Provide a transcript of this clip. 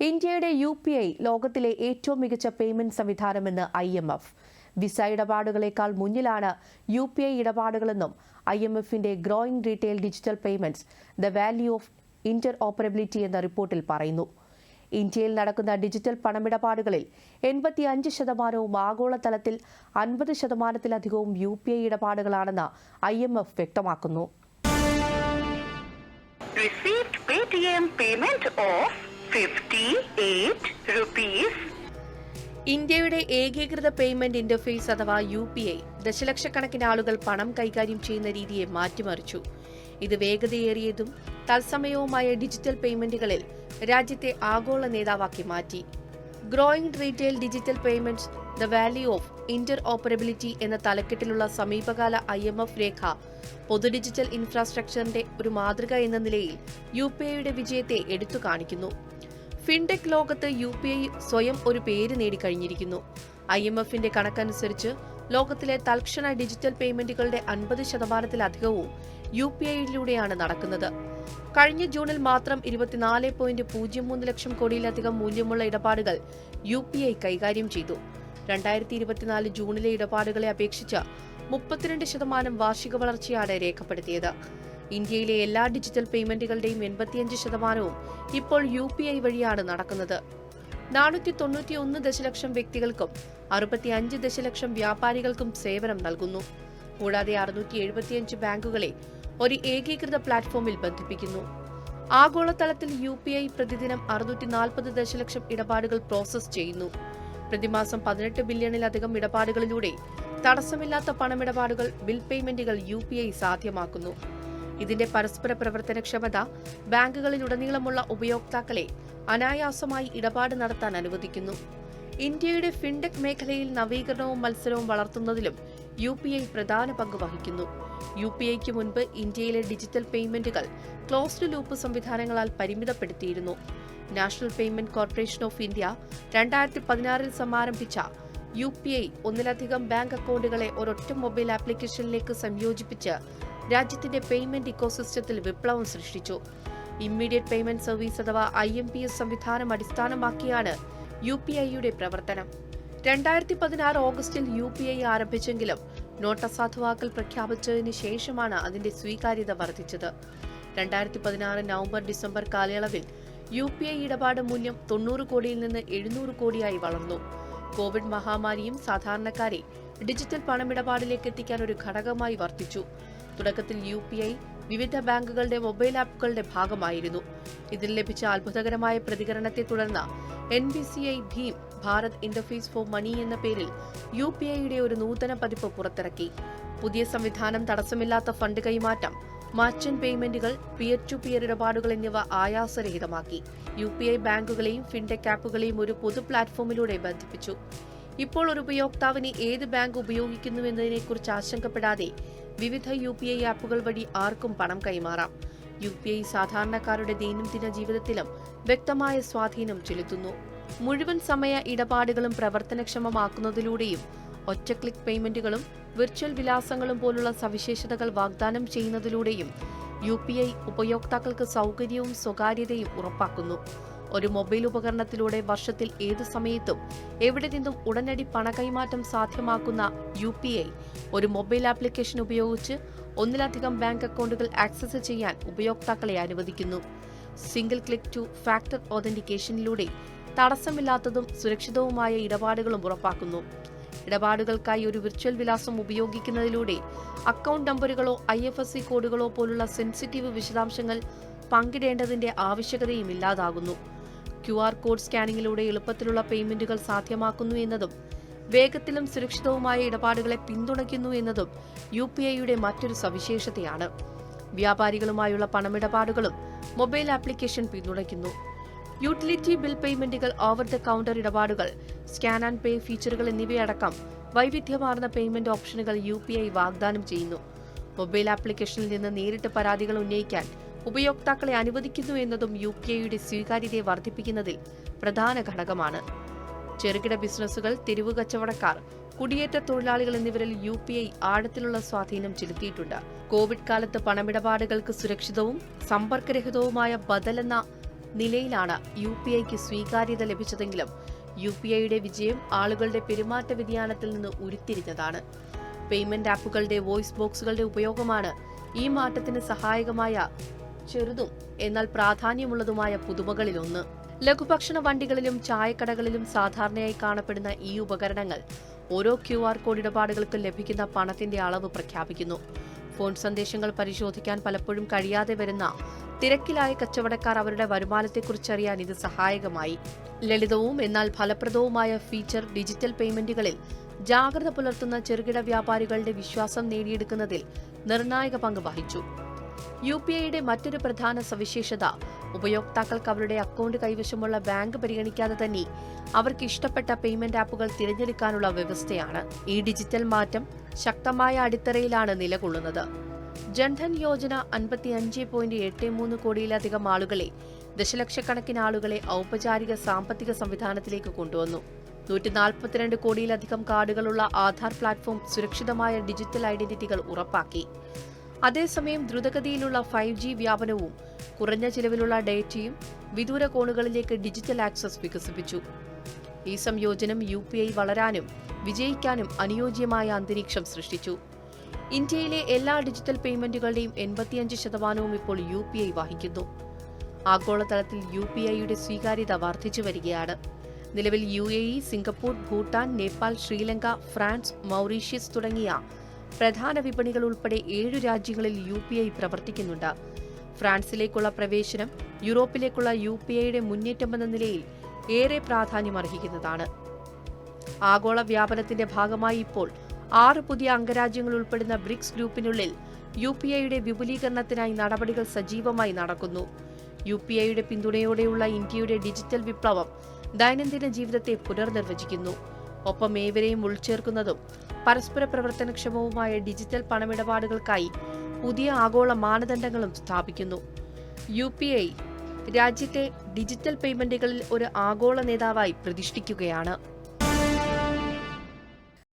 ഇന്ത്യയുടെ U P I ലോകത്തിലെ ഏറ്റവും മികച്ച പേയ്മെന്റ് സംവിധാനമെന്ന് ഐ എം എഫ്. വിസ ഇടപാടുകളേക്കാൾ മുന്നിലാണ് യു പി ഐ ഇടപാടുകളെന്നും ഐ എം എഫിന്റെ growing retail digital payments the value of interoperability എന്ന റിപ്പോർട്ടിൽ പറയുന്നു. ഇന്ത്യയിൽ നടക്കുന്ന ഡിജിറ്റൽ പണമിടപാടുകളിൽ എൺപത്തിയഞ്ച് ശതമാനവും ആഗോളതലത്തിൽ അൻപത് ശതമാനത്തിലധികവും യു പി ഐ ഇടപാടുകളാണെന്ന് ഐ എം എഫ് വ്യക്തമാക്കുന്നു. Received payment 58 rupees. ഇന്ത്യയുടെ ഏകീകൃത പേയ്മെന്റ് ഇന്റർഫേസ് അഥവാ യു പി ഐ ദശലക്ഷക്കണക്കിന് ആളുകൾ പണം കൈകാര്യം ചെയ്യുന്ന രീതിയെ മാറ്റിമറിച്ചു. ഇത് വേഗതയേറിയതും തത്സമയവുമായ ഡിജിറ്റൽ പേയ്മെന്റുകളിൽ രാജ്യത്തെ ആഗോള നേതാവാക്കി മാറ്റി. Growing retail digital payments the value of interoperability എന്ന തലക്കെട്ടിലുള്ള സമീപകാല ഐ എം എഫ് രേഖ പൊതു ഡിജിറ്റൽ ഇൻഫ്രാസ്ട്രക്ചറിന്റെ ഒരു മാതൃക എന്ന നിലയിൽ യു പി ഐയുടെ വിജയത്തെ എടുത്തു കാണിക്കുന്നു. ഫിൻടെക് ലോകത്ത് യു പി ഐ സ്വയം ഒരു പേര് നേടിക്കഴിഞ്ഞിരിക്കുന്നു ഐ എം എഫിന്റെ കണക്കനുസരിച്ച് ലോകത്തിലെ തൽക്ഷണ ഡിജിറ്റൽ പേയ്മെന്റുകളുടെ അൻപത് ശതമാനത്തിലധികവും യു പി ഐയിലൂടെയാണ് നടക്കുന്നത്. കഴിഞ്ഞ ജൂണിൽ മാത്രം ഇരുപത്തിനാല് പോയിന്റ് പൂജ്യം മൂന്ന് ലക്ഷം കോടിയിലധികം മൂല്യമുള്ള ഇടപാടുകൾ യു പി ഐ കൈകാര്യം ചെയ്തു. രണ്ടായിരത്തി ഇരുപത്തിനാല് ജൂണിലെ ഇടപാടുകളെ അപേക്ഷിച്ച് മുപ്പത്തിരണ്ട് ശതമാനം വാർഷിക വളർച്ചയാണ് രേഖപ്പെടുത്തിയത്. ഇന്ത്യയിലെ എല്ലാ ഡിജിറ്റൽ പേയ്മെന്റുകളുടെയും എൺപത്തിയഞ്ച് ശതമാനവും ഇപ്പോൾ യു പി ഐ വഴിയാണ് നടക്കുന്നത്. നാനൂറ്റി തൊണ്ണൂറ്റി ഒന്ന് ദശലക്ഷം വ്യക്തികൾക്കും അറുപത്തിയഞ്ച് ദശലക്ഷം വ്യാപാരികൾക്കും സേവനം നൽകുന്നു. കൂടാതെ അറുന്നൂറ്റി എഴുപത്തിയഞ്ച് ബാങ്കുകളെ ഒരു ഏകീകൃത പ്ലാറ്റ്ഫോമിൽ ബന്ധിപ്പിക്കുന്നു. ആഗോളതലത്തിൽ യു പി ഐ പ്രതിദിനം അറുന്നൂറ്റി നാൽപ്പത് ദശലക്ഷം ഇടപാടുകൾ പ്രോസസ് ചെയ്യുന്നു. പ്രതിമാസം പതിനെട്ട് ബില്യണിലധികം ഇടപാടുകളിലൂടെ തടസ്സമില്ലാത്ത പണമിടപാടുകൾ ബിൽ പേയ്മെന്റുകൾ യു സാധ്യമാക്കുന്നു. ഇതിന്റെ പരസ്പര പ്രവർത്തനക്ഷമത ബാങ്കുകളിലുടനീളമുള്ള ഉപയോക്താക്കളെ അനായാസമായി ഇടപാട് നടത്താൻ അനുവദിക്കുന്നു. ഇന്ത്യയുടെ ഫിൻടെക് മേഖലയിൽ നവീകരണവും മത്സരവും വളർത്തുന്നതിലും യു പി ഐ പ്രധാന പങ്ക് വഹിക്കുന്നു. യു പി ഐക്ക് മുൻപ് ഇന്ത്യയിലെ ഡിജിറ്റൽ പേയ്മെന്റുകൾ ക്ലോസ്ഡ് ലൂപ്പ് സംവിധാനങ്ങളാൽ പരിമിതപ്പെടുത്തിയിരുന്നു. National payment corporation of India രണ്ടായിരത്തി പതിനാറിൽ സമാരംഭിച്ച യു പി ഐ ഒന്നിലധികം ബാങ്ക് അക്കൗണ്ടുകളെ ഒരൊറ്റ മൊബൈൽ ആപ്ലിക്കേഷനിലേക്ക് സംയോജിപ്പിച്ച് രാജ്യത്തിന്റെ പേയ്മെന്റ് ഇക്കോസിസ്റ്റത്തിൽ വിപ്ലവം സൃഷ്ടിച്ചു. ഇമ്മീഡിയറ്റ് പേയ്മെന്റ് സർവീസ് അഥവാ ഐ എം പി എസ് സംവിധാനം അടിസ്ഥാനമാക്കിയാണ് യു പി ഐയുടെ പ്രവർത്തനം. രണ്ടായിരത്തി പതിനാറ് ഓഗസ്റ്റിൽ യു പി ഐ ആരംഭിച്ചെങ്കിലും നോട്ട് അസാധുവാക്കൽ പ്രഖ്യാപിച്ചതിന് ശേഷമാണ് അതിന്റെ സ്വീകാര്യത വർദ്ധിച്ചത്. രണ്ടായിരത്തി പതിനാറ് നവംബർ ഡിസംബർ കാലയളവിൽ യു പി ഐ ഇടപാട് മൂല്യം തൊണ്ണൂറ് കോടിയിൽ നിന്ന് എഴുന്നൂറ് കോടിയായി വളർന്നു. കോവിഡ് മഹാമാരിയും സാധാരണക്കാരെ ഡിജിറ്റൽ പണമിടപാടിലേക്ക് എത്തിക്കാൻ ഒരു ഘടകമായി വർദ്ധിച്ചു തുടക്കത്തിൽ യു പി ഐ വിവിധ ബാങ്കുകളുടെ മൊബൈൽ ആപ്പുകളുടെ ഭാഗമായിരുന്നു. ഇതിൽ ലഭിച്ച അത്ഭുതകരമായ പ്രതികരണത്തെ തുടർന്ന് N P C I Bhim Bharat interface for money എന്ന പേരിൽ യു പി ഐയുടെ ഒരു നൂതന പതിപ്പ് പുറത്തിറക്കി. പുതിയ സംവിധാനം തടസ്സമില്ലാത്ത ഫണ്ട് കൈമാറ്റം മർച്ചന്റ് പേയ്മെന്റുകൾ പിയർ ടു പിയർ ഇടപാടുകൾ എന്നിവ ആയാസരഹിതമാക്കി. യു പി ഐ ബാങ്കുകളെയും ഫിൻടെക് ആപ്പുകളെയും ഒരു പൊതു പ്ലാറ്റ്ഫോമിലൂടെ ബന്ധിപ്പിച്ചു. ഇപ്പോൾ ഒരു ഉപയോക്താവിന് ഏത് ബാങ്ക് ഉപയോഗിക്കുന്നുവെന്നതിനെക്കുറിച്ച് ആശങ്കപ്പെടാതെ വിവിധ യു പി ഐ ആപ്പുകൾ വഴി ആർക്കും പണം കൈമാറാം. യു പി ഐ സാധാരണക്കാരുടെ ദൈനംദിന ജീവിതത്തിലും വ്യക്തമായ സ്വാധീനം ചെലുത്തുന്നു. മുഴുവൻ സമയ ഇടപാടുകളും പ്രവർത്തനക്ഷമമാക്കുന്നതിലൂടെയും ഒറ്റ ക്ലിക്ക് പേയ്മെന്റുകളും വിർച്വൽ വിലാസങ്ങളും പോലുള്ള സവിശേഷതകൾ വാഗ്ദാനം ചെയ്യുന്നതിലൂടെയും യു പി ഐ ഉപയോക്താക്കൾക്ക് സൗകര്യവും സ്വകാര്യതയും ഉറപ്പാക്കുന്നു. ഒരു മൊബൈൽ ഉപകരണത്തിലൂടെ വർഷത്തിൽ ഏതു സമയത്തും എവിടെ നിന്നും ഉടനടി പണകൈമാറ്റം സാധ്യമാക്കുന്ന യു പി ഐ ഒരു മൊബൈൽ ആപ്ലിക്കേഷൻ ഉപയോഗിച്ച് ഒന്നിലധികം ബാങ്ക് അക്കൗണ്ടുകൾ ആക്സസ് ചെയ്യാൻ ഉപയോക്താക്കളെ അനുവദിക്കുന്നു. സിംഗിൾ ക്ലിക്ക് ടു ഫാക്ടർ ഓതന്റിക്കേഷനിലൂടെ തടസ്സമില്ലാത്തതും സുരക്ഷിതവുമായ ഇടപാടുകളും ഉറപ്പാക്കുന്നു. ഇടപാടുകൾക്കായി ഒരു വിർച്വൽ വിലാസം ഉപയോഗിക്കുന്നതിലൂടെ അക്കൗണ്ട് നമ്പറുകളോ ഐ എഫ് എസ് സി കോഡുകളോ പോലുള്ള സെൻസിറ്റീവ് വിശദാംശങ്ങൾ പങ്കിടേണ്ടതിന്റെ ആവശ്യകതയും ഇല്ലാതാകുന്നു. ക്യു ആർ കോഡ് സ്കാനിങ്ങിലൂടെ എളുപ്പത്തിലുള്ള പേയ്മെന്റുകൾ സാധ്യമാക്കുന്നു എന്നതും വേഗത്തിലും സുരക്ഷിതവുമായ ഇടപാടുകളെ പിന്തുണയ്ക്കുന്നു എന്നതും യു പി ഐയുടെ മറ്റൊരു സവിശേഷതയാണ്. വ്യാപാരികളുമായുള്ള പണമിടപാടുകളും മൊബൈൽ ആപ്ലിക്കേഷൻ പിന്തുണയ്ക്കുന്നു. യൂട്ടിലിറ്റി ബിൽ പേയ്മെന്റുകൾ ഓവർ ദ കൗണ്ടർ ഇടപാടുകൾ സ്കാൻ ആൻഡ് പേ ഫീച്ചറുകൾ എന്നിവയടക്കം വൈവിധ്യമാർന്ന പേയ്മെന്റ് ഓപ്ഷനുകൾ യു വാഗ്ദാനം ചെയ്യുന്നു. മൊബൈൽ ആപ്ലിക്കേഷനിൽ നിന്ന് നേരിട്ട് പരാതികൾ ഉന്നയിക്കാൻ ഉപയോക്താക്കളെ അനുവദിക്കുന്നു എന്നതും യു പി ഐയുടെ സ്വീകാര്യതയെ വർദ്ധിപ്പിക്കുന്നതിൽ പ്രധാന ഘടകമാണ്. ചെറുകിട ബിസിനസ്സുകൾ തെരുവ് കച്ചവടക്കാർ കുടിയേറ്റ തൊഴിലാളികൾ എന്നിവരിൽ യു പി ഐ ആഴത്തിലുള്ള സ്വാധീനം ചെലുത്തിയിട്ടുണ്ട്. കോവിഡ് കാലത്ത് പണമിടപാടുകൾക്ക് സുരക്ഷിതവും സമ്പർക്കരഹിതവുമായ ബദലെന്ന നിലയിലാണ് യു പി ഐക്ക് സ്വീകാര്യത ലഭിച്ചതെങ്കിലും യു പി ഐയുടെ വിജയം ആളുകളുടെ പെരുമാറ്റ വ്യതിയാനത്തിൽ നിന്ന് ഉരുത്തിരിഞ്ഞതാണ്. പേയ്മെന്റ് ആപ്പുകളുടെ വോയിസ് ബോക്സുകളുടെ ഉപയോഗമാണ് ഈ മാറ്റത്തിന് സഹായകമായ ചെറുതും എന്നാൽ പ്രാധാന്യമുള്ളതുമായ പുതുമകളിലൊന്ന്. ലഘുഭക്ഷണ വണ്ടികളിലും ചായക്കടകളിലും സാധാരണയായി കാണപ്പെടുന്ന ഈ ഉപകരണങ്ങൾ ഓരോ ക്യു ആർ കോഡ് ഇടപാടുകൾക്കും ലഭിക്കുന്ന പണത്തിന്റെ അളവ് പ്രഖ്യാപിക്കുന്നു. ഫോൺ സന്ദേശങ്ങൾ പരിശോധിക്കാൻ പലപ്പോഴും കഴിയാതെ വരുന്ന തിരക്കിലായ കച്ചവടക്കാർ അവരുടെ വരുമാനത്തെക്കുറിച്ചറിയാൻ ഇത് സഹായകമായി. ലളിതവും എന്നാൽ ഫലപ്രദവുമായ ഫീച്ചർ ഡിജിറ്റൽ പേയ്മെന്റുകളിൽ ജാഗ്രത പുലർത്തുന്ന ചെറുകിട വ്യാപാരികളുടെ വിശ്വാസം നേടിയെടുക്കുന്നതിൽ നിർണായക പങ്ക് വഹിച്ചു. യു പി ഐയുടെ മറ്റൊരു പ്രധാന സവിശേഷത. ഉപയോക്താക്കൾക്ക് അവരുടെ അക്കൗണ്ട് കൈവശമുള്ള ബാങ്ക് പരിഗണിക്കാതെ തന്നെ അവർക്ക് ഇഷ്ടപ്പെട്ട പേയ്മെന്റ് ആപ്പുകൾ തിരഞ്ഞെടുക്കാനുള്ള വ്യവസ്ഥയാണ് ഈ ഡിജിറ്റൽ മാറ്റം ശക്തമായ അടിത്തറയിലാണ് നിലകൊള്ളുന്നത്. ജൻധൻ യോജന അൻപത്തിയഞ്ച് പോയിന്റ് എട്ട് മൂന്ന് കോടിയിലധികം ആളുകളെ ദശലക്ഷക്കണക്കിന് ആളുകളെ ഔപചാരിക സാമ്പത്തിക സംവിധാനത്തിലേക്ക് കൊണ്ടുവന്നു. നൂറ്റി നാൽപ്പത്തിരണ്ട് കോടിയിലധികം കാർഡുകളുള്ള ആധാർ പ്ലാറ്റ്ഫോം സുരക്ഷിതമായ ഡിജിറ്റൽ ഐഡന്റിറ്റികൾ ഉറപ്പാക്കി. അതേസമയം ദ്രുതഗതിയിലുള്ള ഫൈവ് ജി വ്യാപനവും കുറഞ്ഞ ചിലവിലുള്ള ഡേറ്റയും വിദൂര കോണുകളിലേക്ക് ഡിജിറ്റൽ ആക്സസ് വികസിപ്പിച്ചു. ഈ സംയോജനം യു പി ഐ വളരാനും വിജയിക്കാനും അനുയോജ്യമായ അന്തരീക്ഷം സൃഷ്ടിച്ചു. ഇന്ത്യയിലെ എല്ലാ ഡിജിറ്റൽ പേയ്മെന്റുകളുടെയും എൺപത്തിയഞ്ച് ശതമാനവും ഇപ്പോൾ യു പി ഐ വഹിക്കുന്നു. ആഗോളതലത്തിൽ യു പി ഐയുടെ സ്വീകാര്യത വർദ്ധിച്ചു വരികയാണ്. നിലവിൽ U A E Singapore Bhutan Nepal Sri Lanka France Mauritius തുടങ്ങിയ പ്രധാന വിപണികൾ ഉൾപ്പെടെ ഏഴു രാജ്യങ്ങളിൽ യു പി ഐ പ്രവർത്തിക്കുന്നുണ്ട്. ഫ്രാൻസിലേക്കുള്ള പ്രവേശനം യൂറോപ്പിലേക്കുള്ള യു പി ഐയുടെ മുന്നേറ്റമെന്ന നിലയിൽ ഏറെ പ്രാധാന്യമർഹിക്കുന്നതാണ്. ആഗോള വ്യാപനത്തിന്റെ ഭാഗമായി ഇപ്പോൾ ആറ് പുതിയ അംഗരാജ്യങ്ങൾ ഉൾപ്പെടുന്ന ബ്രിക്സ് ഗ്രൂപ്പിനുള്ളിൽ യു പി ഐയുടെ വിപുലീകരണത്തിനായി നടപടികൾ സജീവമായി നടക്കുന്നു. യു പി ഐയുടെ പിന്തുണയോടെയുള്ള ഇന്ത്യയുടെ ഡിജിറ്റൽ വിപ്ലവം ദൈനംദിന ജീവിതത്തെ പുനർനിർവചിക്കുന്നു. ഒപ്പം ഏവരെയും ഉൾച്ചേർക്കുന്നതും പരസ്പര പ്രവർത്തനക്ഷമവുമായ ഡിജിറ്റൽ പണമിടപാടുകൾക്കായി പുതിയ ആഗോള മാനദണ്ഡങ്ങളും സ്ഥാപിക്കുന്നു. യു പി ഐ രാജ്യത്തെ ഡിജിറ്റൽ പേയ്മെന്റുകളിൽ ഒരു ആഗോള നേതാവായി പ്രതിഷ്ഠിക്കുകയാണ്.